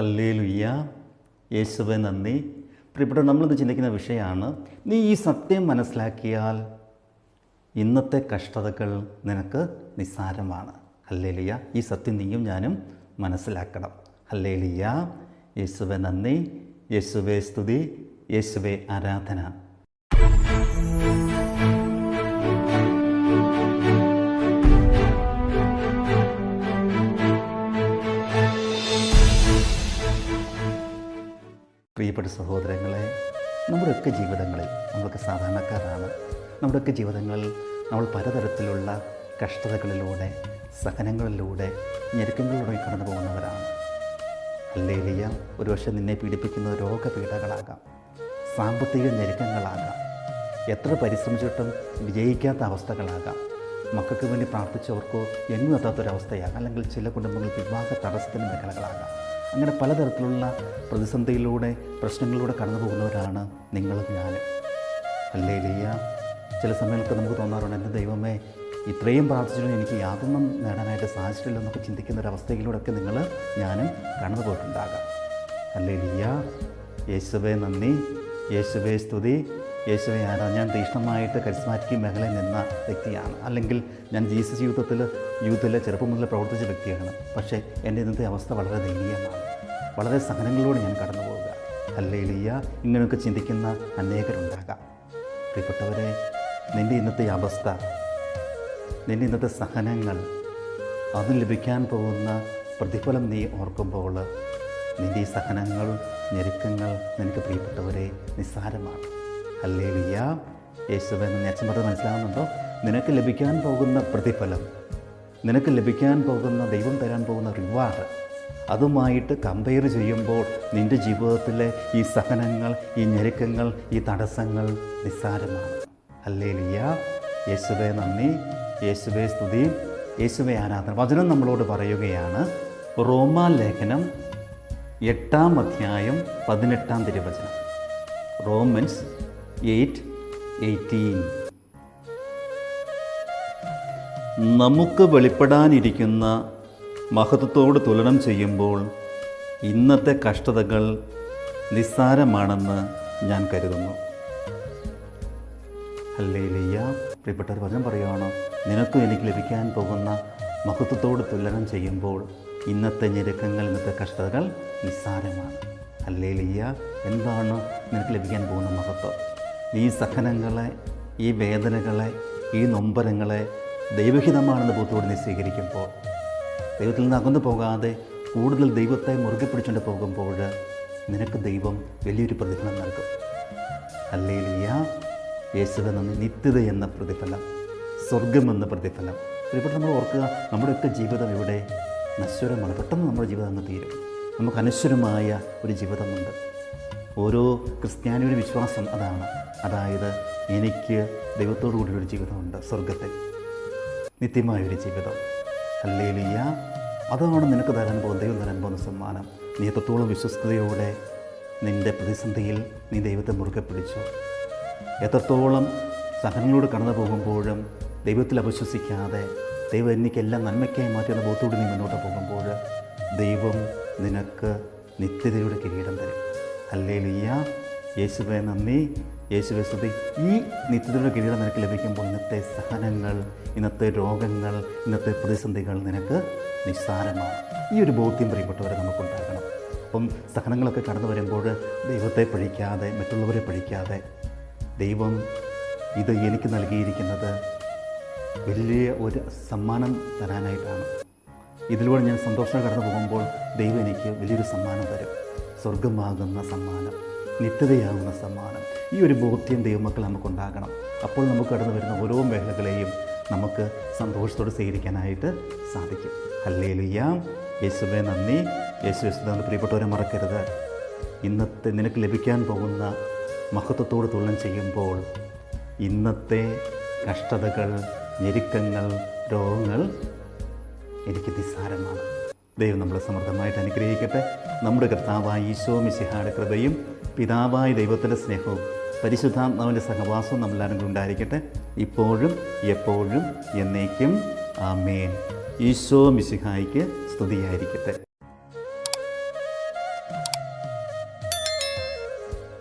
Hallelujah. യേശുവെ നന്ദി. പ്രിയപ്പെട്ട നമ്മളിത് ചിന്തിക്കുന്ന വിഷയമാണ് നീ ഈ സത്യം മനസ്സിലാക്കിയാൽ ഇന്നത്തെ കഷ്ടതകൾ നിനക്ക് നിസ്സാരമാണ്. ഹല്ലേലിയ ഈ സത്യം നീയും ഞാനും മനസ്സിലാക്കണം. ഹല്ലേലിയ യേശുവെ നന്ദി. യേശുവെ സ്തുതി. യേശുവെ ആരാധന. പ്രിയപ്പെട്ട സഹോദരങ്ങളെ നമ്മുടെയൊക്കെ ജീവിതങ്ങളിൽ നമ്മളൊക്കെ സാധാരണക്കാരാണ്. നമ്മുടെയൊക്കെ ജീവിതങ്ങളിൽ നമ്മൾ പലതരത്തിലുള്ള കഷ്ടതകളിലൂടെ സഹനങ്ങളിലൂടെ ഞെരുക്കങ്ങളിലൂടെ കടന്നു പോകുന്നവരാണ്. അല്ലേലിയ ഒരുപക്ഷെ നിന്നെ പീഡിപ്പിക്കുന്ന രോഗപീഠകളാകാം സാമ്പത്തിക ഞെരുക്കങ്ങളാകാം എത്ര പരിശ്രമിച്ചിട്ടും വിജയിക്കാത്ത അവസ്ഥകളാകാം. മക്കൾക്ക് വേണ്ടി പ്രാർത്ഥിച്ചവർക്കോ എങ്ങും എത്താത്തൊരവസ്ഥയാകാം. അല്ലെങ്കിൽ ചില കുടുംബങ്ങൾ വിവാഹ തടസ്സത്തിന് മേഖലകളാകാം. അങ്ങനെ പലതരത്തിലുള്ള പ്രതിസന്ധിയിലൂടെ പ്രശ്നങ്ങളിലൂടെ കടന്നു പോകുന്നവരാണ് നിങ്ങളും ഞാനും. അല്ലേലിയ ചില സമയങ്ങൾക്ക് നമുക്ക് തോന്നാറുണ്ട് എന്റെ ദൈവമേ ഇത്രയും പ്രാർത്ഥിച്ചിട്ടും എനിക്ക് യാതൊന്നും നേടാനായിട്ട് സാധിച്ചിട്ടില്ല എന്നൊക്കെ ചിന്തിക്കുന്ന ഒരവസ്ഥയിലൂടെയൊക്കെ നിങ്ങൾ ഞാനും കടന്നു പോയിട്ടുണ്ടാകാം. അല്ലേ ലിയ യേശുവേ നന്ദി. യേശുവേ സ്തുതി. യേശുവെ ആരാ? ഞാൻ തീഷ്ണമായിട്ട് കരിസ്മാറ്റിക് മേഖലയിൽ നിന്ന വ്യക്തിയാണ്. അല്ലെങ്കിൽ ഞാൻ ജീസസ് യൂത്തത്തിൽ യൂത്തിലെ ചെറുപ്പം മുതൽ പ്രവർത്തിച്ച വ്യക്തിയാണ്. പക്ഷേ എന്റെ ഇന്നത്തെ അവസ്ഥ വളരെ ദയനീയമാണ്. വളരെ സഹനങ്ങളിലൂടെ ഞാൻ കടന്നു പോവുക അല്ലേലിയ ഇങ്ങനെയൊക്കെ ചിന്തിക്കുന്ന അനേകരുണ്ടാകാം. പ്രിയപ്പെട്ടവരെ നിന്റെ ഇന്നത്തെ അവസ്ഥ നിന്റെ ഇന്നത്തെ സഹനങ്ങൾ അതിന് ലഭിക്കാൻ പോകുന്ന പ്രതിഫലം നീ ഓർക്കുമ്പോൾ നിന്റെ ഈ സഹനങ്ങൾ ഞെരുക്കങ്ങൾ നിനക്ക് പ്രിയപ്പെട്ടവരെ നിസ്സാരമാണ്. അല്ലേലിയ യേശുവെ എന്ന് നേച്ചം പറഞ്ഞത് മനസ്സിലാകുന്നുണ്ടോ നിനക്ക് ലഭിക്കാൻ പോകുന്ന പ്രതിഫലം നിനക്ക് ലഭിക്കാൻ പോകുന്ന ദൈവം തരാൻ പോകുന്ന റിവാർഡ് അതുമായിട്ട് കമ്പയർ ചെയ്യുമ്പോൾ നിന്റെ ജീവിതത്തിലെ ഈ സഹനങ്ങൾ ഈ ഞെരുക്കങ്ങൾ ഈ തടസ്സങ്ങൾ നിസ്സാരമാണ്. അല്ലേ ലിയ യേശുവെ നന്ദി. യേശുവെ സ്തുതി. യേശുവെ ആരാധന. വചനം നമ്മളോട് പറയുകയാണ്. റോമാ ലേഖനം എട്ടാം അധ്യായം പതിനെട്ടാം തിരുവചനം. Romans eight eighteen. നമുക്ക് വെളിപ്പെടാനിരിക്കുന്ന മഹത്വത്തോട് തുലനം ചെയ്യുമ്പോൾ ഇന്നത്തെ കഷ്ടതകൾ നിസ്സാരമാണെന്ന് ഞാൻ കരുതുന്നു. അല്ലേ ലിയ പ്രിയപ്പെട്ട ഒരു വചനം പറയുകയാണോ നിനക്കും എനിക്ക് ലഭിക്കാൻ പോകുന്ന മഹത്വത്തോട് തുലനം ചെയ്യുമ്പോൾ ഇന്നത്തെ ഞെരുക്കങ്ങൾ ഇന്നത്തെ കഷ്ടതകൾ നിസ്സാരമാണ്. അല്ലേ ലിയ എന്താണ് നിനക്ക് ലഭിക്കാൻ പോകുന്ന മഹത്വം? ഈ സഹനങ്ങളെ ഈ വേദനകളെ ഈ നൊമ്പരങ്ങളെ ദൈവഹിതമാണെന്ന് ബോധത്തോടെ നീ സ്വീകരിക്കുമ്പോൾ ദൈവത്തിൽ നിന്ന് അകന്നു പോകാതെ കൂടുതൽ ദൈവത്തെ മുറുകെ പിടിച്ചുകൊണ്ട് പോകുമ്പോൾ നിനക്ക് ദൈവം വലിയൊരു പ്രതിഫലം നൽകും. അല്ലേലിയ യേശുവെ നന്ദി നിത്യത എന്ന പ്രതിഫലം സ്വർഗം എന്ന പ്രതിഫലം. പ്രിയപ്പെട്ട നമ്മൾ ഓർക്കുക നമ്മുടെയൊക്കെ ജീവിതം ഇവിടെ നശ്വരമാണ്. പെട്ടെന്ന് നമ്മുടെ ജീവിതം അങ്ങ് തീരും. നമുക്ക് അനശ്വരമായ ഒരു ജീവിതമുണ്ട്. ഓരോ ക്രിസ്ത്യാനിയുടെ വിശ്വാസം അതാണ്. അതായത് എനിക്ക് ദൈവത്തോടു കൂടിയൊരു ജീവിതമുണ്ട് സ്വർഗത്തിൽ നിത്യമായൊരു ജീവിതം. അല്ലേലിയ അതാണ് നിനക്ക് തരാൻ പോകുന്ന ദൈവം തരാൻ പോകുന്ന സമ്മാനം. നീ എത്രത്തോളം വിശ്വസ്തയോടെ നിന്റെ പ്രതിസന്ധിയിൽ നീ ദൈവത്തെ മുറുകെ പിടിച്ചു. എത്രത്തോളം സഹനങ്ങളോട് കടന്നു പോകുമ്പോഴും ദൈവത്തിൽ അവിശ്വസിക്കാതെ ദൈവം എനിക്കെല്ലാം നന്മയ്ക്കായി മാറ്റുന്ന ബോധത്തോട് നീ മുന്നോട്ട് പോകുമ്പോൾ ദൈവം നിനക്ക് നിത്യതയുടെ കിരീടം തരും. അല്ലേലിയ യേശുവെ നന്ദി. യേശുവെ സ്തുതി. ഈ നിത്യതയുടെ കിരീടം നിനക്ക് ലഭിക്കുമ്പോൾ ഇന്നത്തെ സഹനങ്ങൾ ഇന്നത്തെ രോഗങ്ങൾ ഇന്നത്തെ പ്രതിസന്ധികൾ നിനക്ക് നിസ്സാരമാണ്. ഈ ഒരു ബോധ്യം പ്രിയപ്പെട്ടവരെ നമുക്കുണ്ടാകണം. അപ്പം സഹനങ്ങളൊക്കെ കടന്നു വരുമ്പോൾ ദൈവത്തെ പഴിക്കാതെ മറ്റുള്ളവരെ പഴിക്കാതെ ദൈവം ഇത് എനിക്ക് നൽകിയിരിക്കുന്നത് വലിയ ഒരു സമ്മാനം തരാനായിട്ടാണ്. ഇതിലൂടെ ഞാൻ സന്തോഷം കടന്നു പോകുമ്പോൾ ദൈവം എനിക്ക് വലിയൊരു സമ്മാനം തരും. സ്വർഗമാകുന്ന സമ്മാനം. നിത്യതയാകുന്ന സമ്മാനം. ഈ ഒരു ബോധ്യം ദൈവമക്കൾ നമുക്കുണ്ടാകണം. അപ്പോൾ നമുക്ക് കടന്നു വരുന്ന ഓരോ മേഖലകളെയും നമുക്ക് സന്തോഷത്തോടെ സ്വീകരിക്കാനായിട്ട് സാധിക്കും. അല്ലേലുയ്യ യേശുവെ നന്ദി. യേശു യേശുദാന്ന് പ്രിയപ്പെട്ടവരെ മറക്കരുത്. ഇന്നത്തെ നിനക്ക് ലഭിക്കാൻ പോകുന്ന മഹത്വത്തോട് തുലനം ചെയ്യുമ്പോൾ ഇന്നത്തെ കഷ്ടതകൾ ഞെരുക്കങ്ങൾ രോഗങ്ങൾ എനിക്ക് നിസ്സാരമാണ്. ദൈവം നമ്മളെ സമൃദ്ധമായിട്ട് അനുഗ്രഹിക്കട്ടെ. നമ്മുടെ കർത്താവായ ഈശോ മിശിഹായുടെ കൃപയും പിതാവായ ദൈവത്തിന്റെ സ്നേഹവും പരിശുദ്ധാത്മാവിന്റെ സഹവാസവും നമ്മളാരും ഉണ്ടായിരിക്കട്ടെ. ഇപ്പോഴും എപ്പോഴും എന്നേക്കും. ആമേൻ. ഈശോ മിശിഹായിക്ക് സ്തുതിയായിരിക്കട്ടെ.